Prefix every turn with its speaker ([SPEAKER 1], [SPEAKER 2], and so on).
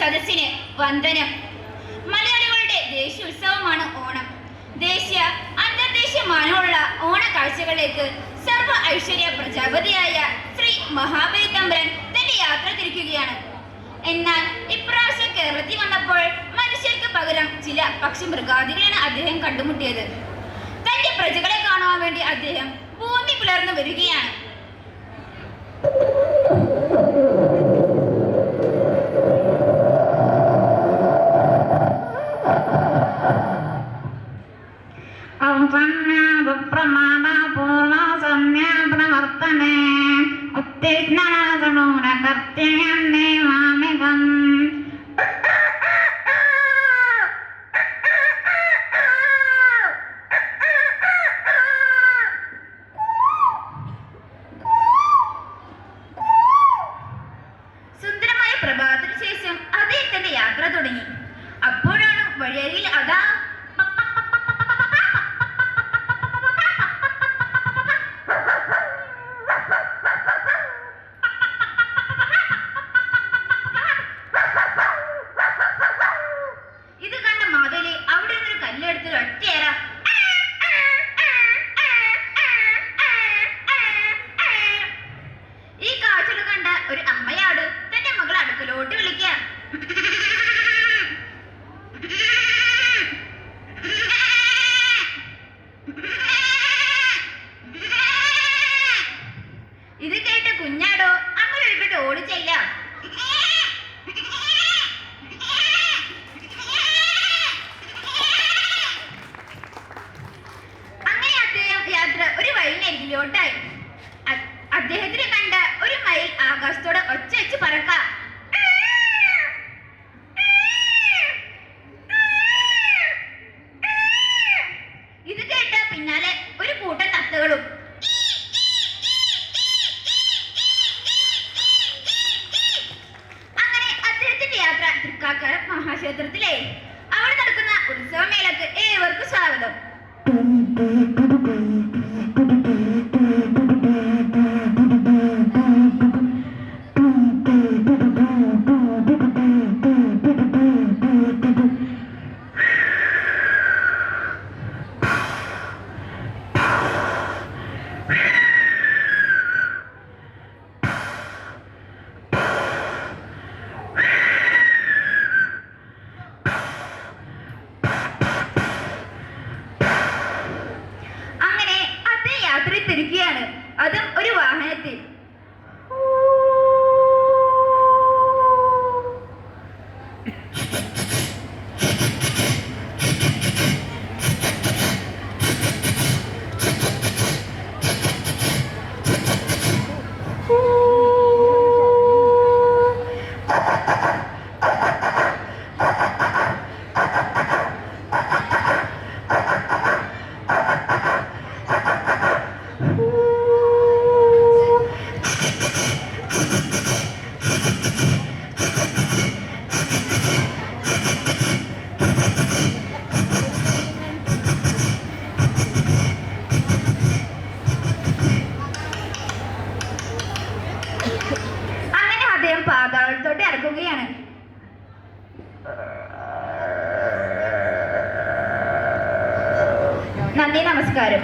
[SPEAKER 1] സദസ്സിന് വന്ദനം. മലയാളികളുടെ ദേശീയ ഉത്സവമാണ് ഓണം. ദേശീയ അന്തർദേശീയ മാനമുള്ള ഓണ കാഴ്ചകളിലേക്ക് സർവ ഐശ്വര്യ പ്രജാപതിയായ ശ്രീ മഹാബലി തമ്പരൻ തന്റെ യാത്ര തിരിക്കുകയാണ്. എന്നാൽ ഇപ്രാവശ്യം കേരളത്തിൽ വന്നപ്പോൾ മനുഷ്യർക്ക് പകരം ചില പക്ഷി മൃഗാദികളാണ് അദ്ദേഹം കണ്ടുമുട്ടിയത്. തന്റെ പ്രജകളെ കാണുവാൻ വേണ്ടി അദ്ദേഹം ഭൂമി പുലർന്നു വരികയാണ്.
[SPEAKER 2] सुप्रमाणा
[SPEAKER 1] पूर्णा सम्या प्रवर्तने उत्तीर्णना യാത്ര ഒരു വഴിനരികിലോട്ടായി അദ്ദേഹത്തിന് കണ്ട ഒരു മയിൽ ആകാശത്തോടെ சரித்திரத்திலே തിരിക്കുകയാണ് അതും ഒരു വാഹനത്തിൽ. നന്ദി നമസ്കാരം.